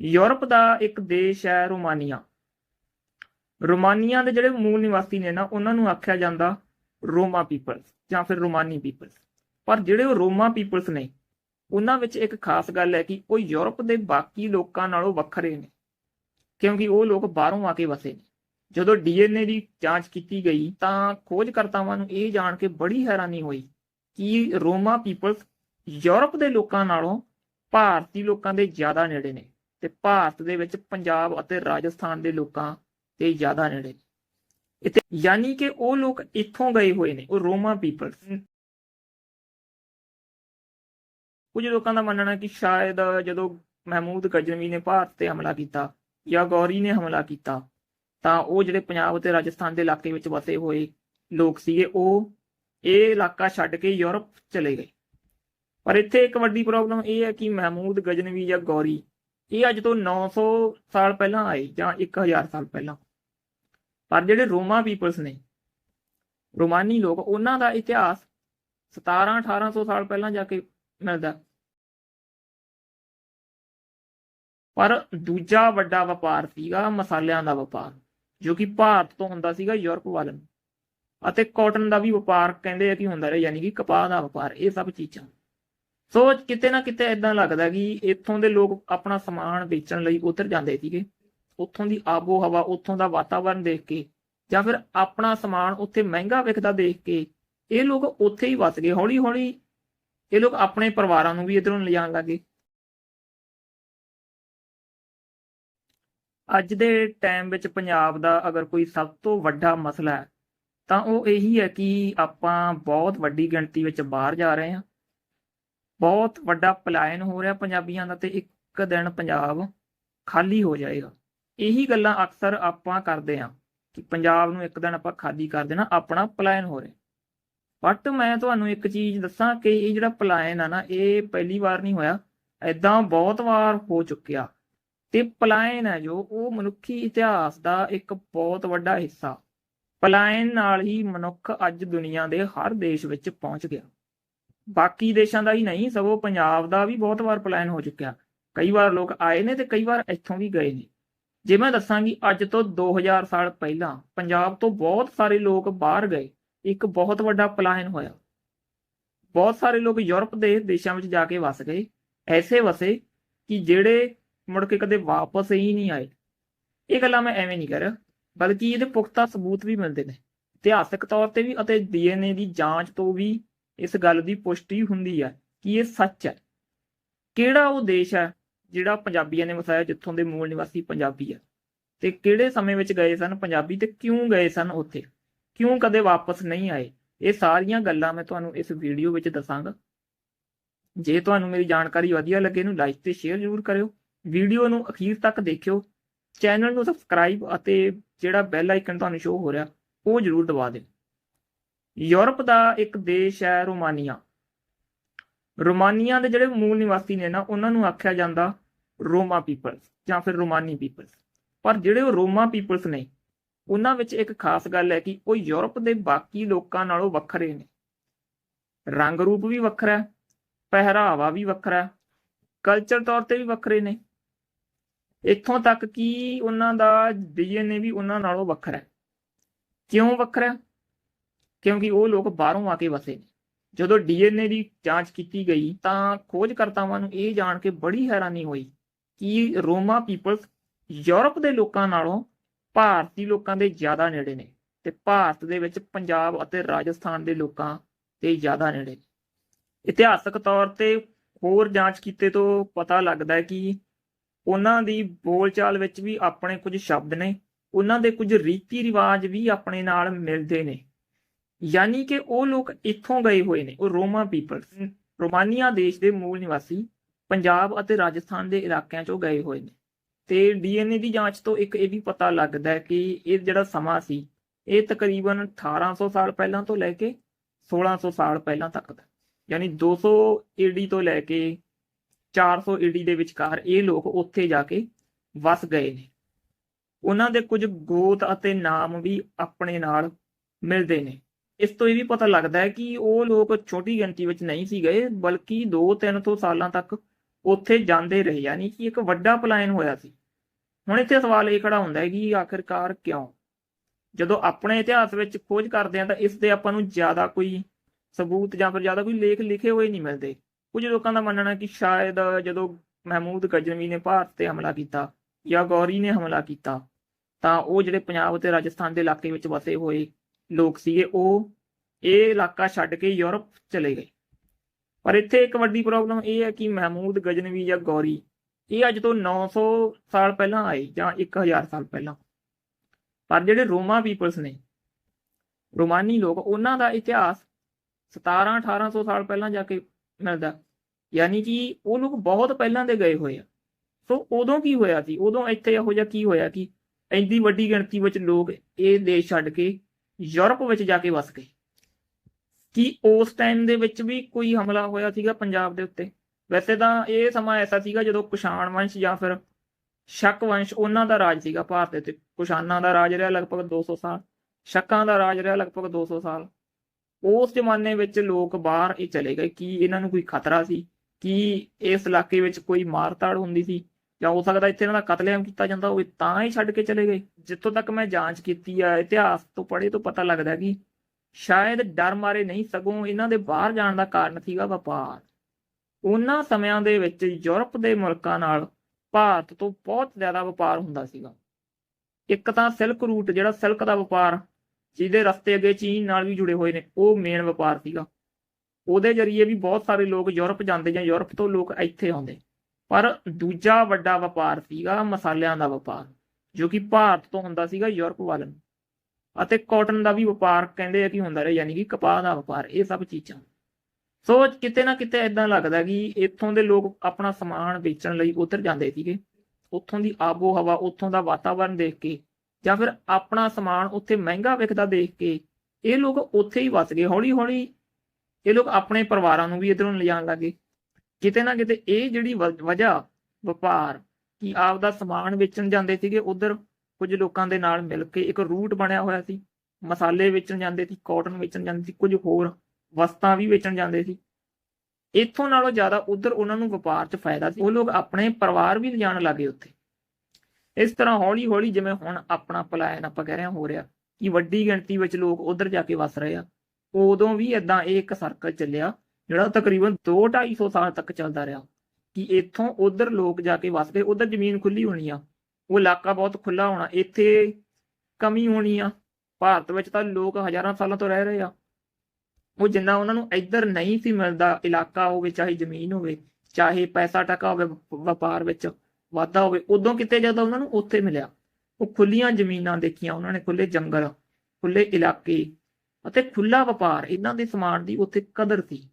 Europe ਦਾ ਇੱਕ ਦੇਸ਼ ਹੈ ਰੋਮਾਨੀਆ। ਰੋਮਾਨੀਆ ਦੇ ਜਿਹੜੇ ਮੂਲ ਨਿਵਾਸੀ ਨੇ ਨਾ, ਉਹਨਾਂ ਨੂੰ ਆਖਿਆ ਜਾਂਦਾ ਰੋਮਾ ਪੀਪਲਸ ਜਾਂ ਫਿਰ ਰੋਮਾਨੀ ਪੀਪਲਸ ਪਰ ਜਿਹੜੇ ਉਹ ਰੋਮਾ ਪੀਪਲਸ ਨੇ, ਉਹਨਾਂ ਵਿੱਚ ਇੱਕ ਖਾਸ ਗੱਲ ਹੈ ਕਿ ਉਹ ਯੂਰਪ ਦੇ ਬਾਕੀ ਲੋਕਾਂ ਨਾਲੋਂ ਵੱਖਰੇ ਨੇ। ਕਿਉਂਕਿ ਉਹ ਲੋਕ ਬਾਹਰੋਂ ਆ ਕੇ ਵਸੇ ਨੇ। ਜਦੋਂ ਡੀਐਨਏ ਦੀ ਜਾਂਚ ਕੀਤੀ ਗਈ, ਤਾਂ ਖੋਜਕਰਤਾਵਾਂ ਨੂੰ ਇਹ ਜਾਣ ਕੇ ਬੜੀ ਹੈਰਾਨੀ ਹੋਈ ਕਿ ਰੋਮਾ ਪੀਪਲਸ ਯੂਰਪ ਦੇ ਲੋਕਾਂ ਨਾਲੋਂ ਭਾਰਤੀ ਲੋਕਾਂ ਦੇ ਜ਼ਿਆਦਾ ਨੇੜੇ ਨੇ। ਤੇ ਭਾਰਤ ਦੇ ਵਿੱਚ ਪੰਜਾਬ ਅਤੇ ਰਾਜਸਥਾਨ ਦੇ ਲੋਕਾਂ ਤੇ ਜ਼ਿਆਦਾ ਨੇੜੇ। ਨੇ ਇਤੇ ਯਾਨੀ ਕਿ ਉਹ ਲੋਕ ਇੱਥੋਂ ਗਏ ਹੋਏ ਨੇ, ਉਹ ਰੋਮਾ ਪੀਪਲ ਕੁਝ ਲੋਕਾਂ ਦਾ ਮੰਨਣਾ ਕਿ ਸ਼ਾਇਦ ਜਦੋਂ ਮਹਿਮੂਦ ਗਜਨਵੀ ਨੇ ਭਾਰਤ ਤੇ ਹਮਲਾ ਕੀਤਾ ਜਾਂ ਗੌਰੀ ਨੇ ਹਮਲਾ ਕੀਤਾ, ਤਾਂ ਉਹ ਜਿਹੜੇ ਪੰਜਾਬ ਅਤੇ ਰਾਜਸਥਾਨ ਦੇ ਇਲਾਕੇ ਵਿੱਚ ਵਸੇ ਹੋਏ ਲੋਕ ਸੀਗੇ, ਉਹ ਇਹ ਇਲਾਕਾ ਛੱਡ ਕੇ ਯੂਰਪ ਚਲੇ ਗਏ। ਪਰ ਇੱਥੇ ਇੱਕ ਵੱਡੀ ਪ੍ਰੋਬਲਮ ਇਹ ਹੈ ਕਿ ਮਹਿਮੂਦ ਗਜਨਵੀ ਜਾਂ ਗੌਰੀ ਇਹ ਅੱਜ ਤੋਂ 900 ਸਾਲ ਪਹਿਲਾਂ ਆਏ ਜਾਂ 1000 ਸਾਲ ਪਹਿਲਾਂ। ਪਰ ਜਿਹੜੇ ਰੋਮਾ ਪੀਪਲਸ ਨੇ, ਰੋਮਾਨੀ ਲੋਕ, ਉਹਨਾਂ ਦਾ ਇਤਿਹਾਸ 17 1800 ਸਾਲ ਪਹਿਲਾਂ ਜਾ ਕੇ ਮਿਲਦਾ। ਪਰ ਦੂਜਾ ਵੱਡਾ ਵਪਾਰ ਸੀਗਾ ਮਸਾਲਿਆਂ ਦਾ ਵਪਾਰ, ਜੋ ਕਿ ਭਾਰਤ ਤੋਂ ਹੁੰਦਾ ਸੀਗਾ ਯੂਰਪ ਵੱਲ। ਨੂੰ ਅਤੇ ਕਾਟਨ ਦਾ ਵੀ ਵਪਾਰ ਕਹਿੰਦੇ ਆ ਕਿ ਹੁੰਦਾ ਰਿਹਾ, ਯਾਨੀ ਕਿ ਕਪਾਹ ਦਾ ਵਪਾਰ, ਇਹ ਸਭ ਚੀਜ਼ਾਂ। ਸੋ ਕਿਤੇ ਨਾ ਕਿਤੇ ਇਦਾਂ ਲੱਗਦਾ ਕਿ ਇੱਥੋਂ ਦੇ ਲੋਕ ਆਪਣਾ ਸਮਾਨ ਵੇਚਣ ਲਈ ਉਧਰ ਜਾਂਦੇ ਸੀਗੇ। ਉੱਥੋਂ ਦੀ ਆਬੋ ਹਵਾ ਉੱਥੋਂ ਦਾ ਵਾਤਾਵਰਣ ਦੇਖ ਕੇ ਜਾਂ ਫਿਰ ਆਪਣਾ ਸਮਾਨ ਉੱਥੇ ਮਹਿੰਗਾ ਵਿਕਦਾ ਦੇਖ ਕੇ ਇਹ ਲੋਕ ਉੱਥੇ ਹੀ ਵਸ ਗਏ। ਹੌਲੀ ਹੌਲੀ ਇਹ ਲੋਕ ਆਪਣੇ ਪਰਿਵਾਰਾਂ ਨੂੰ ਵੀ ਇਧਰੋਂ ਲਿਜਾਣ ਲੱਗੇ। ਅੱਜ ਦੇ ਟਾਈਮ ਵਿੱਚ ਪੰਜਾਬ ਦਾ ਅਗਰ ਕੋਈ ਸਭ ਤੋਂ ਵੱਡਾ ਮਸਲਾ ਹੈ, ਤਾਂ ਉਹ ਇਹੀ ਹੈ ਕਿ ਆਪਾਂ ਬਹੁਤ ਵੱਡੀ ਗਿਣਤੀ ਵਿੱਚ ਬਾਹਰ ਜਾ ਰਹੇ ਹਾਂ। ਬਹੁਤ ਵੱਡਾ ਪਲਾਇਨ ਹੋ ਰਿਹਾ ਪੰਜਾਬੀਆਂ ਦਾ ਤੇ ਇੱਕ ਦਿਨ ਪੰਜਾਬ ਖਾਲੀ ਹੋ ਜਾਏਗਾ। ਇਹੀ ਗੱਲਾਂ ਅਕਸਰ ਆਪਾਂ ਕਰਦੇ ਹਾਂ ਕਿ ਪੰਜਾਬ ਨੂੰ ਇੱਕ ਦਿਨ ਆਪਾਂ ਖਾਲੀ ਕਰ ਦੇਣਾ, ਆਪਣਾ ਪਲਾਇਨ ਹੋ ਰਿਹਾ। ਬਟ ਮੈਂ ਤੁਹਾਨੂੰ ਇੱਕ ਚੀਜ਼ ਦੱਸਾਂ ਕਿ ਇਹ ਜਿਹੜਾ ਪਲਾਇਨ ਆ ਨਾ, ਇਹ ਪਹਿਲੀ ਵਾਰ ਨਹੀਂ ਹੋਇਆ ਐਦਾਂ ਬਹੁਤ ਵਾਰ ਹੋ ਚੁੱਕਿਆ। ਤੇ ਪਲਾਇਨ ਹੈ ਜੋ, ਉਹ ਮਨੁੱਖੀ ਇਤਿਹਾਸ ਦਾ ਇੱਕ ਬਹੁਤ ਵੱਡਾ ਹਿੱਸਾ। ਪਲਾਇਨ ਨਾਲ ਹੀ ਮਨੁੱਖ ਅੱਜ ਦੁਨੀਆ ਦੇ ਹਰ ਦੇਸ਼ ਵਿੱਚ ਪਹੁੰਚ ਗਿਆ। ਬਾਕੀ ਦੇਸ਼ਾਂ ਦਾ ਹੀ ਨਹੀਂ, ਸਗੋਂ ਪੰਜਾਬ ਦਾ ਵੀ ਬਹੁਤ ਵਾਰ ਪਲਾਇਨ ਹੋ ਚੁੱਕਿਆ। ਕਈ ਵਾਰ ਲੋਕ ਆਏ ਨੇ ਤੇ ਕਈ ਵਾਰ ਇੱਥੋਂ ਵੀ ਗਏ ਨੇ। ਜੇ ਮੈਂ ਦੱਸਾਂਗੀ ਅੱਜ ਤੋਂ 2000 ਸਾਲ ਪਹਿਲਾਂ ਪੰਜਾਬ ਤੋਂ ਬਹੁਤ ਸਾਰੇ ਲੋਕ ਬਾਹਰ ਗਏ, ਇੱਕ ਬਹੁਤ ਵੱਡਾ ਪਲਾਇਨ ਹੋਇਆ। ਬਹੁਤ ਸਾਰੇ ਲੋਕ ਯੂਰਪ ਦੇ ਦੇਸ਼ਾਂ ਵਿੱਚ ਜਾ ਕੇ ਵਸ ਗਏ। ਐਸੇ ਵਸੇ ਕਿ ਜਿਹੜੇ ਮੁੜ ਕੇ ਕਦੇ ਵਾਪਸ ਹੀ ਨਹੀਂ ਆਏ। ਇਹ ਗੱਲਾਂ ਮੈਂ ਐਵੇਂ ਨਹੀਂ ਕਰ ਬਲਕਿ ਇਹਦੇ ਪੁਖਤਾ ਸਬੂਤ ਵੀ ਮਿਲਦੇ ਨੇ। ਇਤਿਹਾਸਕ ਤੌਰ ਤੇ ਵੀ ਅਤੇ ਡੀਐਨਏ ਦੀ ਜਾਂਚ ਤੋਂ ਵੀ ਇਸ ਗੱਲ ਦੀ ਪੁਸ਼ਟੀ ਹੁੰਦੀ ਹੈ ਕਿ ਇਹ ਸੱਚ ਹੈ ਕਿਹੜਾ ਉਹ ਦੇਸ਼ ਹੈ ਜਿਹੜਾ ਪੰਜਾਬੀਆਂ ਨੇ ਵਸਾਇਆ ਜਿੱਥੋਂ ਦੇ ਮੂਲ ਨਿਵਾਸੀ ਪੰਜਾਬੀ ਆ? ਤੇ ਕਿਹੜੇ ਸਮੇਂ ਵਿੱਚ ਗਏ ਸਨ ਪੰਜਾਬੀ ਤੇ ਕਿਉਂ ਗਏ ਸਨ ਉੱਥੇ? ਕਿਉਂ ਕਦੇ ਵਾਪਸ ਨਹੀਂ ਆਏ? ਇਹ ਸਾਰੀਆਂ ਗੱਲਾਂ ਮੈਂ ਤੁਹਾਨੂੰ ਇਸ ਵੀਡੀਓ ਵਿੱਚ ਦੱਸਾਂਗਾ। ਜੇ ਤੁਹਾਨੂੰ ਮੇਰੀ ਜਾਣਕਾਰੀ ਵਧੀਆ ਲੱਗੇ ਨੂੰ ਲਾਈਕ ਤੇ ਸ਼ੇਅਰ ਜ਼ਰੂਰ ਕਰਿਓ। ਵੀਡੀਓ ਨੂੰ ਅਖੀਰ ਤੱਕ ਦੇਖਿਓ। ਚੈਨਲ ਨੂੰ ਸਬਸਕ੍ਰਾਈਬ ਅਤੇ ਜਿਹੜਾ ਬੈਲ ਆਈਕਨ ਤੁਹਾਨੂੰ ਸ਼ੋ ਹੋ ਰਿਹਾ, ਉਹ ਜ਼ਰੂਰ ਦਬਾ ਦਿਓ। ਯੂਰਪ ਦਾ ਇੱਕ ਦੇਸ਼ ਹੈ ਰੋਮਾਨੀਆ। ਰੋਮਾਨੀਆ ਦੇ ਜਿਹੜੇ ਮੂਲ ਨਿਵਾਸੀ ਨੇ ਨਾ, ਉਹਨਾਂ ਨੂੰ ਆਖਿਆ ਜਾਂਦਾ ਰੋਮਾ ਪੀਪਲ ਜਾਂ ਫਿਰ ਰੋਮਾਨੀ ਪੀਪਲ ਪਰ ਜਿਹੜੇ ਉਹ ਰੋਮਾ ਪੀਪਲਸ ਨੇ, ਉਹਨਾਂ ਵਿੱਚ ਇੱਕ ਖਾਸ ਗੱਲ ਹੈ ਕਿ ਉਹ ਯੂਰਪ ਦੇ ਬਾਕੀ ਲੋਕਾਂ ਨਾਲੋਂ ਵੱਖਰੇ ਨੇ। ਰੰਗ ਰੂਪ ਵੀ ਵੱਖਰਾ ਹੈ, ਪਹਿਰਾਵਾ ਵੀ ਵੱਖਰਾ ਹੈ ਕਲਚਰ ਤੌਰ ਤੇ ਵੀ ਵੱਖਰੇ ਨੇ। ਇੱਥੋਂ ਤੱਕ ਕਿ ਉਹਨਾਂ ਦਾ ਡੀਐਨਏ ਵੀ ਉਹਨਾਂ ਨਾਲੋਂ ਵੱਖਰਾ ਹੈ। ਕਿਉਂ ਵੱਖਰਾ ਹੈ? ਕਿਉਂਕਿ ਉਹ ਲੋਕ ਬਾਹਰੋਂ ਆ ਕੇ ਵਸੇ ਨੇ। ਜਦੋਂ ਡੀਐਨਏ ਦੀ ਜਾਂਚ ਕੀਤੀ ਗਈ ਤਾਂ ਖੋਜਕਰਤਾਵਾਂ ਨੂੰ ਇਹ ਜਾਣ ਕੇ ਬੜੀ ਹੈਰਾਨੀ ਹੋਈ ਕਿ ਰੋਮਾ ਪੀਪਲਸ ਯੂਰਪ ਦੇ ਲੋਕਾਂ ਨਾਲੋਂ ਭਾਰਤੀ ਲੋਕਾਂ ਦੇ ਜ਼ਿਆਦਾ ਨੇੜੇ ਨੇ ਤੇ ਭਾਰਤ ਦੇ ਵਿੱਚ ਪੰਜਾਬ ਅਤੇ ਰਾਜਸਥਾਨ ਦੇ ਲੋਕਾਂ ਤੇ ਜ਼ਿਆਦਾ ਨੇੜੇ ਇਤਿਹਾਸਕ ਤੌਰ ਤੇ ਹੋਰ ਜਾਂਚ ਕੀਤੇ ਤੋਂ ਪਤਾ ਲੱਗਦਾ ਹੈ ਕਿ ਉਹਨਾਂ ਦੀ ਬੋਲਚਾਲ ਵਿੱਚ ਵੀ ਆਪਣੇ ਕੁਝ ਸ਼ਬਦ ਨੇ, ਉਹਨਾਂ ਦੇ ਕੁਝ ਰੀਤੀ ਰਿਵਾਜ ਵੀ ਆਪਣੇ ਨਾਲ ਮਿਲਦੇ ਨੇ। ਯਾਨੀ ਕਿ ਉਹ ਲੋਕ ਇੱਥੋਂ ਗਏ ਹੋਏ ਨੇ ਉਹ ਰੋਮਾ ਪੀਪਲਸ। ਰੋਮਾਨੀਆ ਦੇਸ਼ ਦੇ ਮੂਲ ਨਿਵਾਸੀ ਪੰਜਾਬ ਅਤੇ ਰਾਜਸਥਾਨ ਦੇ ਇਲਾਕਿਆਂ ਚੋਂ ਗਏ ਹੋਏ ਨੇ। ਤੇ ਡੀਐਨਏ ਦੀ ਜਾਂਚ ਤੋਂ ਇੱਕ ਇਹ ਵੀ ਪਤਾ ਲੱਗਦਾ ਹੈ ਕਿ ਇਹ ਜਿਹੜਾ ਸਮਾਂ ਸੀ ਇਹ ਤਕਰੀਬਨ 1800 ਸਾਲ ਪਹਿਲਾਂ ਤੋਂ ਲੈ ਕੇ 1600 ਸਾਲ ਪਹਿਲਾਂ ਤੱਕ ਦਾ। ਯਾਨੀ 200 ਏਡੀ ਤੋਂ ਲੈ ਕੇ 400 ਏਡੀ ਦੇ ਵਿਚਕਾਰ ਇਹ ਲੋਕ ਉੱਥੇ ਜਾ ਕੇ ਵਸ ਗਏ ਨੇ। ਉਹਨਾਂ ਦੇ ਕੁਝ ਗੋਤ ਅਤੇ ਨਾਮ ਵੀ ਆਪਣੇ ਨਾਲ ਮਿਲਦੇ ਨੇ। ਇਸ ਤੋਂ ਇਹ ਵੀ ਪਤਾ ਲੱਗਦਾ ਹੈ ਕਿ ਉਹ ਲੋਕ ਛੋਟੀ ਗਿਣਤੀ ਵਿੱਚ ਨਹੀਂ ਸੀ ਗਏ, ਬਲਕਿ 2-300 ਸਾਲਾਂ ਤੱਕ ਉੱਥੇ ਜਾਂਦੇ ਰਹੇ, ਯਾਨੀ ਕਿ ਇੱਕ ਵੱਡਾ ਪਲਾਇਨ ਹੋਇਆ ਸੀ। ਹੁਣ ਇੱਥੇ ਸਵਾਲ ਇਹ ਖੜਾ ਹੁੰਦਾ ਹੈ ਕਿ ਆਖਿਰਕਾਰ ਕਿਉਂ? ਜਦੋਂ ਆਪਣੇ ਇਤਿਹਾਸ ਵਿੱਚ ਖੋਜ ਕਰਦੇ ਆ ਤਾਂ ਇਸ ਦੇ ਆਪਾਂ ਨੂੰ ਜ਼ਿਆਦਾ ਕੋਈ ਸਬੂਤ ਜਾਂ ਫਿਰ ਜ਼ਿਆਦਾ ਕੋਈ ਲੇਖ ਲਿਖੇ ਹੋਏ ਨਹੀਂ ਮਿਲਦੇ। ਕੁਝ ਲੋਕਾਂ ਦਾ ਮੰਨਣਾ ਕਿ ਸ਼ਾਇਦ ਜਦੋਂ ਮਹਿਮੂਦ ਗਜਨਵੀ ਨੇ ਭਾਰਤ ਤੇ ਹਮਲਾ ਕੀਤਾ ਜਾਂ ਗੌਰੀ ਨੇ ਹਮਲਾ ਕੀਤਾ, ਤਾਂ ਉਹ ਜਿਹੜੇ ਪੰਜਾਬ ਤੇ ਰਾਜਸਥਾਨ ਦੇ ਇਲਾਕੇ ਵਿੱਚ ਵਸੇ ਹੋਏ ਲੋਕ ਸੀਗੇ, ਉਹ ਇਹ ਇਲਾਕਾ ਛੱਡ ਕੇ ਯੂਰਪ ਚਲੇ ਗਏ। ਪਰ ਇੱਥੇ ਇੱਕ ਵੱਡੀ ਪ੍ਰੋਬਲਮ ਇਹ ਹੈ ਕਿ ਮਹਿਮੂਦ ਗਜਨਵੀ ਜਾਂ ਗੌਰੀ, ਇਹ ਅੱਜ ਤੋਂ 900 ਸਾਲ ਪਹਿਲਾਂ ਆਏ ਜਾਂ 1000 ਸਾਲ ਪਹਿਲਾਂ। ਪਰ ਜਿਹੜੇ ਰੋਮਾ ਪੀਪਲਸ ਨੇ, ਰੋਮਾਨੀ ਲੋਕ, ਉਹਨਾਂ ਦਾ ਇਤਿਹਾਸ 17 1800 ਸਾਲ ਪਹਿਲਾਂ ਜਾ ਕੇ ਮਿਲਦਾ। ਯਾਨੀ ਕਿ ਉਹ ਲੋਕ ਬਹੁਤ ਪਹਿਲਾਂ ਦੇ ਗਏ ਹੋਏ ਆ। ਸੋ ਉਦੋਂ ਕੀ ਹੋਇਆ ਸੀ? ਉਦੋਂ ਇੱਥੇ ਇਹੋ ਜਿਹਾ ਕੀ ਹੋਇਆ ਕਿ ਇੰਨੀ ਵੱਡੀ ਗਿਣਤੀ ਵਿੱਚ ਲੋਕ ਇਹ ਦੇਸ਼ ਛੱਡ ਕੇ ਯੂਰਪ ਵਿੱਚ ਜਾ ਕੇ ਵਸ ਗਏ। ਕੀ ਉਸ ਟਾਈਮ ਦੇ ਵਿੱਚ ਵੀ ਕੋਈ ਹਮਲਾ ਹੋਇਆ ਸੀਗਾ ਪੰਜਾਬ ਦੇ ਉੱਤੇ? ਵੈਸੇ ਤਾਂ ਇਹ ਸਮਾਂ ਐਸਾ ਸੀਗਾ ਜਦੋਂ ਕੁਸ਼ਾਣ ਵੰਸ਼ ਜਾਂ ਫਿਰ ਸ਼ਕ ਵੰਸ਼ ਉਹਨਾਂ ਦਾ ਰਾਜ ਸੀਗਾ ਭਾਰਤ ਦੇ ਉੱਤੇ। ਕੁਸ਼ਾਨਾਂ ਦਾ ਰਾਜ ਰਿਹਾ ਲਗਭਗ 200 ਸਾਲ, ਸ਼ਕਾਂ ਦਾ ਰਾਜ ਰਿਹਾ ਲਗਭਗ 200 ਸਾਲ। ਉਸ ਜ਼ਮਾਨੇ ਵਿੱਚ ਲੋਕ ਬਾਹਰ ਇਹ ਚਲੇ ਗਏ। ਕੀ ਇਹਨਾਂ ਨੂੰ ਕੋਈ ਖਤਰਾ ਸੀ? ਕੀ ਇਸ ਇਲਾਕੇ ਵਿੱਚ ਕੋਈ ਮਾਰਤਾੜ ਹੁੰਦੀ ਸੀ? ਜਾਂ ਹੋ ਸਕਦਾ ਇੱਥੇ ਇਹਨਾਂ ਦਾ ਕਤਲੇਆਮ ਕੀਤਾ ਜਾਂਦਾ ਹੋਵੇ, ਤਾਂ ਹੀ ਛੱਡ ਕੇ ਚਲੇ ਗਏ। ਜਿੱਥੋਂ ਤੱਕ ਮੈਂ ਜਾਂਚ ਕੀਤੀ ਆ, ਇਤਿਹਾਸ ਤੋਂ ਪੜ੍ਹੇ ਤੋਂ ਪਤਾ ਲੱਗਦਾ ਕਿ ਸ਼ਾਇਦ ਡਰ ਮਾਰੇ ਨਹੀਂ, ਸਗੋਂ ਇਹਨਾਂ ਦੇ ਬਾਹਰ ਜਾਣ ਦਾ ਕਾਰਨ ਸੀਗਾ ਵਪਾਰ। ਉਹਨਾਂ ਸਮਿਆਂ ਦੇ ਵਿੱਚ ਯੂਰਪ ਦੇ ਮੁਲਕਾਂ ਨਾਲ ਭਾਰਤ ਤੋਂ ਬਹੁਤ ਜ਼ਿਆਦਾ ਵਪਾਰ ਹੁੰਦਾ ਸੀਗਾ। ਇੱਕ ਤਾਂ ਸਿਲਕ ਰੂਟ, ਜਿਹੜਾ ਸਿਲਕ ਦਾ ਵਪਾਰ, ਜਿਹਦੇ ਰਸਤੇ ਅੱਗੇ ਚੀਨ ਨਾਲ ਵੀ ਜੁੜੇ ਹੋਏ ਨੇ, ਉਹ ਮੇਨ ਵਪਾਰ ਸੀਗਾ। ਉਹਦੇ ਜ਼ਰੀਏ ਵੀ ਬਹੁਤ ਸਾਰੇ ਲੋਕ ਯੂਰਪ ਜਾਂਦੇ ਜਾਂ ਯੂਰਪ ਤੋਂ ਲੋਕ ਇੱਥੇ ਆਉਂਦੇ। ਪਰ ਦੂਜਾ ਵੱਡਾ ਵਪਾਰ ਸੀਗਾ ਮਸਾਲਿਆਂ ਦਾ ਵਪਾਰ, ਜੋ ਕਿ ਭਾਰਤ ਤੋਂ ਹੁੰਦਾ ਸੀਗਾ ਯੂਰਪ ਵੱਲ। ਨੂੰ ਅਤੇ ਕਾਟਨ ਦਾ ਵੀ ਵਪਾਰ ਕਹਿੰਦੇ ਆ ਕਿ ਹੁੰਦਾ ਰਿਹਾ, ਯਾਨੀ ਕਿ ਕਪਾਹ ਦਾ ਵਪਾਰ, ਇਹ ਸਭ ਚੀਜ਼ਾਂ। ਸੋ ਕਿਤੇ ਨਾ ਕਿਤੇ ਇਦਾਂ ਲੱਗਦਾ ਕਿ ਇੱਥੋਂ ਦੇ ਲੋਕ ਆਪਣਾ ਸਮਾਨ ਵੇਚਣ ਲਈ ਉੱਧਰ ਜਾਂਦੇ ਸੀਗੇ। ਉੱਥੋਂ ਦੀ ਆਬੋ ਹਵਾ ਉੱਥੋਂ ਦਾ ਵਾਤਾਵਰਣ ਦੇਖ ਕੇ, ਜਾਂ ਫਿਰ ਆਪਣਾ ਸਮਾਨ ਉੱਥੇ ਮਹਿੰਗਾ ਵਿਕਦਾ ਦੇਖ ਕੇ, ਇਹ ਲੋਕ ਉੱਥੇ ਹੀ ਵਸ ਗਏ। ਹੌਲੀ ਹੌਲੀ ਇਹ ਲੋਕ ਆਪਣੇ ਪਰਿਵਾਰਾਂ ਨੂੰ ਵੀ ਇਧਰੋਂ ਲਿਜਾਣ ਲੱਗੇ। ਕਿਤੇ ਨਾ ਕਿਤੇ ਇਹ ਜਿਹੜੀ ਵਜ੍ਹਾ ਵਪਾਰ ਕਿ ਆਪ ਦਾ ਸਮਾਨ ਵੇਚਣ ਜਾਂਦੇ ਸੀਗੇ, ਉਧਰ ਕੁਝ ਲੋਕਾਂ ਦੇ ਨਾਲ ਮਿਲ ਕੇ ਇੱਕ ਰੂਟ ਬਣਿਆ ਹੋਇਆ ਸੀ। ਮਸਾਲੇ ਵੇਚਣ ਜਾਂਦੇ ਸੀ ਕਾਟਨ ਵੇਚਣ ਜਾਂਦੇ ਸੀ, ਕੁਝ ਹੋਰ ਵਸਤਾਂ ਵੀ ਵੇਚਣ ਜਾਂਦੇ ਸੀ। ਇੱਥੋਂ ਨਾਲੋਂ ਜ਼ਿਆਦਾ ਉਧਰ ਉਹਨਾਂ ਨੂੰ ਵਪਾਰ 'ਚ ਫਾਇਦਾ ਸੀ। ਉਹ ਲੋਕ ਆਪਣੇ ਪਰਿਵਾਰ ਵੀ ਲਿਜਾਣ ਲੱਗੇ ਉੱਥੇ। ਇਸ ਤਰ੍ਹਾਂ ਹੌਲੀ ਹੌਲੀ ਜਿਵੇਂ ਹੁਣ ਆਪਣਾ ਪਲਾਇਨ ਆਪਾਂ ਕਹਿ ਰਹੇ ਹਾਂ, ਹੋ ਰਿਹਾ ਕਿ ਵੱਡੀ ਗਿਣਤੀ ਵਿੱਚ ਲੋਕ ਉਧਰ ਜਾ ਕੇ ਵਸ ਰਹੇ ਆ। ਉਦੋਂ ਵੀ ਇਦਾਂ ਇਹ ਇੱਕ ਸਰਕਲ ਚੱਲਿਆ ਜਿਹੜਾ ਤਕਰੀਬਨ 2-250 ਸਾਲ ਤੱਕ ਚੱਲਦਾ ਰਿਹਾ, ਕਿ ਇੱਥੋਂ ਉਧਰ ਲੋਕ ਜਾ ਕੇ ਵਸ ਗਏ, ਉਧਰ ਜ਼ਮੀਨ ਖੁੱਲੀ ਹੋਣੀ ਆ, ਉਹ ਇਲਾਕਾ ਬਹੁਤ ਖੁੱਲਾ ਹੋਣਾ, ਇੱਥੇ ਕਮੀ ਹੋਣੀ ਆ, ਭਾਰਤ ਵਿੱਚ ਤਾਂ ਲੋਕ ਹਜ਼ਾਰਾਂ ਸਾਲਾਂ ਤੋਂ ਰਹਿ ਰਹੇ ਆ। ਉਹ ਜਿੰਨਾ ਉਹਨਾਂ ਨੂੰ ਇੱਧਰ ਨਹੀਂ ਸੀ ਮਿਲਦਾ, ਇਲਾਕਾ ਹੋਵੇ, ਚਾਹੇ ਜ਼ਮੀਨ ਹੋਵੇ, ਚਾਹੇ ਪੈਸਾ ਟਕਾ ਹੋਵੇ, ਵ- ਵਪਾਰ ਵਿੱਚ ਵਾਧਾ ਹੋਵੇ, ਉਦੋਂ ਕਿਤੇ ਜਦੋਂ ਉਹਨਾਂ ਨੂੰ ਉੱਥੇ ਮਿਲਿਆ। ਉਹ ਖੁੱਲੀਆਂ ਜ਼ਮੀਨਾਂ ਦੇਖੀਆਂ, ਉਹਨਾਂ ਨੇ ਖੁੱਲੇ ਜੰਗਲ ਖੁੱਲੇ ਇਲਾਕੇ ਅਤੇ ਖੁੱਲਾ ਵਪਾਰ, ਇਹਨਾਂ ਦੇ ਸਮਾਨ ਦੀ ਉੱਥੇ ਕਦਰ ਸੀ।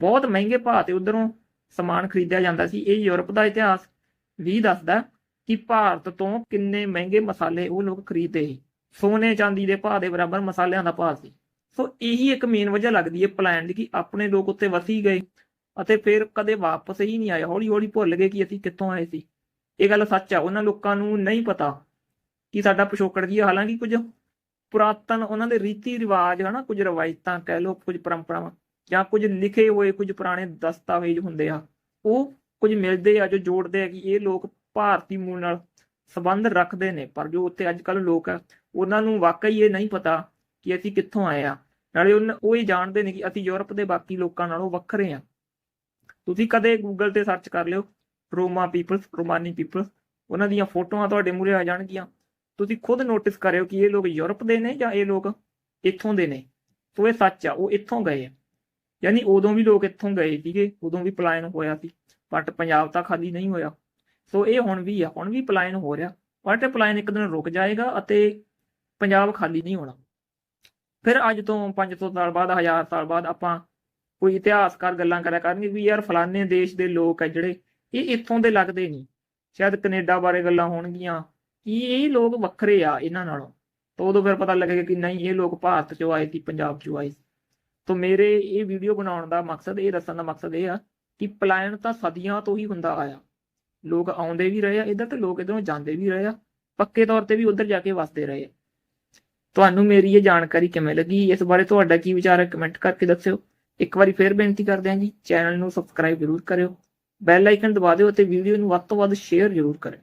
ਬਹੁਤ ਮਹਿੰਗੇ ਭਾਅ ਤੇ ਉਧਰੋਂ ਸਮਾਨ ਖਰੀਦਿਆ ਜਾਂਦਾ ਸੀ। ਇਹ ਯੂਰਪ ਦਾ ਇਤਿਹਾਸ ਵੀ ਦੱਸਦਾ ਕਿ ਭਾਰਤ ਤੋਂ ਕਿੰਨੇ ਮਹਿੰਗੇ ਮਸਾਲੇ ਉਹ ਲੋਕ ਖਰੀਦਦੇ ਸੀ। ਸੋਨੇ ਚਾਂਦੀ ਦੇ ਭਾਅ ਦੇ ਬਰਾਬਰ ਮਸਾਲਿਆਂ ਦਾ ਭਾਅ ਸੀ। ਸੋ ਇਹੀ ਇੱਕ ਮੇਨ ਵਜ੍ਹਾ ਲੱਗਦੀ ਹੈ ਪਲਾਨ ਦੀ ਕਿ ਆਪਣੇ ਲੋਕ ਉੱਤੇ ਵਸੀ ਗਏ ਅਤੇ ਫਿਰ ਕਦੇ ਵਾਪਸ ਹੀ ਨਹੀਂ ਆਏ। ਹੌਲੀ ਹੌਲੀ ਭੁੱਲ ਗਏ ਕਿ ਅਸੀਂ ਕਿੱਥੋਂ ਆਏ ਸੀ। ਇਹ ਗੱਲ ਸੱਚ ਆ। ਉਹਨਾਂ ਲੋਕਾਂ ਨੂੰ ਨਹੀਂ ਪਤਾ ਕਿ ਸਾਡਾ ਪਿਛੋਕੜ ਕੀ ਹੈ ਹਾਲਾਂਕਿ ਕੁਝ ਪੁਰਾਤਨ ਉਹਨਾਂ ਦੇ ਰੀਤੀ ਰਿਵਾਜ ਹਨਾ, ਕੁਝ ਰਵਾਇਤਾਂ ਕਹਿ ਲਓ, ਕੁਝ ਪਰੰਪਰਾਵਾਂ ਜਾਂ ਕੁਝ ਲਿਖੇ ਹੋਏ, ਕੁਝ ਪੁਰਾਣੇ ਦਸਤਾਵੇਜ਼ ਹੁੰਦੇ ਆ, ਉਹ ਕੁਝ ਮਿਲਦੇ ਆ ਜੋ ਜੋੜਦੇ ਆ ਕਿ ਇਹ ਲੋਕ ਭਾਰਤੀ ਮੂਲ ਨਾਲ ਸੰਬੰਧ ਰੱਖਦੇ ਨੇ। ਪਰ ਜੋ ਉੱਥੇ ਅੱਜ ਕੱਲ ਲੋਕ ਆ, ਉਹਨਾਂ ਨੂੰ ਵਾਕਈ ਇਹ ਨਹੀਂ ਪਤਾ ਕਿ ਅਸੀਂ ਕਿੱਥੋਂ ਆਏ ਆ। ਨਾਲੇ ਉਨ- ਉਹ ਇਹ ਜਾਣਦੇ ਨੇ ਕਿ ਅਸੀਂ ਯੂਰਪ ਦੇ ਬਾਕੀ ਲੋਕਾਂ ਨਾਲੋਂ ਵੱਖਰੇ ਆ। ਤੁਸੀਂ ਕਦੇ ਗੂਗਲ ਤੇ ਸਰਚ ਕਰ ਲਿਓ ਰੋਮਾ ਪੀਪਲਸ ਰੋਮਾਨੀ ਪੀਪਲਸ ਉਹਨਾਂ ਦੀਆਂ ਫੋਟੋਆਂ ਤੁਹਾਡੇ ਮੂਹਰੇ ਆ ਜਾਣਗੀਆਂ। ਤੁਸੀਂ ਖੁਦ ਨੋਟਿਸ ਕਰਿਓ ਕਿ ਇਹ ਲੋਕ ਯੂਰਪ ਦੇ ਨੇ ਜਾਂ ਇਹ ਲੋਕ ਇੱਥੋਂ ਦੇ ਨੇ। ਸੋ ਇਹ ਸੱਚ ਆ, ਉਹ ਇੱਥੋਂ ਗਏ ਆ। ਯਾਨੀ ਉਦੋਂ ਵੀ ਲੋਕ ਇੱਥੋਂ ਗਏ ਸੀਗੇ, ਉਦੋਂ ਵੀ ਪਲਾਇਨ ਹੋਇਆ ਸੀ ਬਟ ਪੰਜਾਬ ਤਾਂ ਖਾਲੀ ਨਹੀਂ ਹੋਇਆ। ਸੋ ਇਹ ਹੁਣ ਵੀ ਆ, ਹੁਣ ਵੀ ਪਲਾਇਨ ਹੋ ਰਿਹਾ। ਬਟ ਇਹ ਪਲਾਇਨ ਇੱਕ ਦਿਨ ਰੁਕ ਜਾਏਗਾ ਅਤੇ ਪੰਜਾਬ ਖਾਲੀ ਨਹੀਂ ਹੋਣਾ। ਫਿਰ ਅੱਜ ਤੋਂ 500 ਸਾਲ ਬਾਅਦ 1000 ਸਾਲ ਬਾਅਦ ਆਪਾਂ ਕੋਈ ਇਤਿਹਾਸਕਾਰ ਗੱਲਾਂ ਕਰਿਆ ਕਰਨਗੇ ਵੀ ਯਾਰ ਫਲਾਣੇ ਦੇਸ਼ ਦੇ ਲੋਕ ਆ ਜਿਹੜੇ, ਇਹ ਇੱਥੋਂ ਦੇ ਲੱਗਦੇ ਨਹੀਂ। ਸ਼ਾਇਦ ਕੈਨੇਡਾ ਬਾਰੇ ਗੱਲਾਂ ਹੋਣਗੀਆਂ। ਕਿ ਇਹ ਲੋਕ ਵੱਖਰੇ ਆ ਇਹਨਾਂ ਨਾਲੋਂ? ਤਾਂ ਉਦੋਂ ਫਿਰ ਪਤਾ ਲੱਗੇਗਾ ਕਿ ਨਹੀਂ, ਇਹ ਲੋਕ ਭਾਰਤ ਚੋਂ ਆਏ ਸੀ, ਪੰਜਾਬ ਚੋਂ ਆਏ ਸੀ। ਤਾਂ ਮੇਰੇ ਇਹ ਵੀਡੀਓ ਬਣਾਉਣ ਦਾ ਮਕਸਦ, ਇਹ ਦੱਸਣ ਦਾ ਮਕਸਦ ਇਹ ਆ ਕਿ ਪਲਾਇਨ ਤਾਂ ਸਦੀਆਂ ਤੋਂ ਹੀ ਹੁੰਦਾ ਆਇਆ। ਲੋਕ ਆਉਂਦੇ ਵੀ ਰਹੇ ਆ ਇੱਧਰ ਤੇ ਲੋਕ ਇਧਰੋਂ ਜਾਂਦੇ ਵੀ ਰਹੇ ਆ, ਪੱਕੇ ਤੌਰ ਤੇ ਵੀ ਉੱਧਰ ਜਾ ਕੇ ਵਸਦੇ ਰਹੇ ਆ। ਤੁਹਾਨੂੰ ਮੇਰੀ ਇਹ ਜਾਣਕਾਰੀ ਕਿਵੇਂ ਲੱਗੀ? ਇਸ ਬਾਰੇ ਤੁਹਾਡਾ ਕੀ ਵਿਚਾਰ ਹੈ? ਕਮੈਂਟ ਕਰਕੇ ਦੱਸਿਓ। ਇੱਕ ਵਾਰੀ ਫੇਰ ਬੇਨਤੀ ਕਰਦੇ ਹਾਂ ਜੀ, ਚੈਨਲ ਨੂੰ ਸਬਸਕ੍ਰਾਈਬ ਜ਼ਰੂਰ ਕਰਿਓ। ਬੈਲ ਆਈਕਨ ਦਬਾ ਦਿਓ ਅਤੇ ਵੀਡੀਓ ਨੂੰ ਵੱਧ ਤੋਂ ਵੱਧ ਸ਼ੇਅਰ ਜ਼ਰੂਰ ਕਰਿਓ।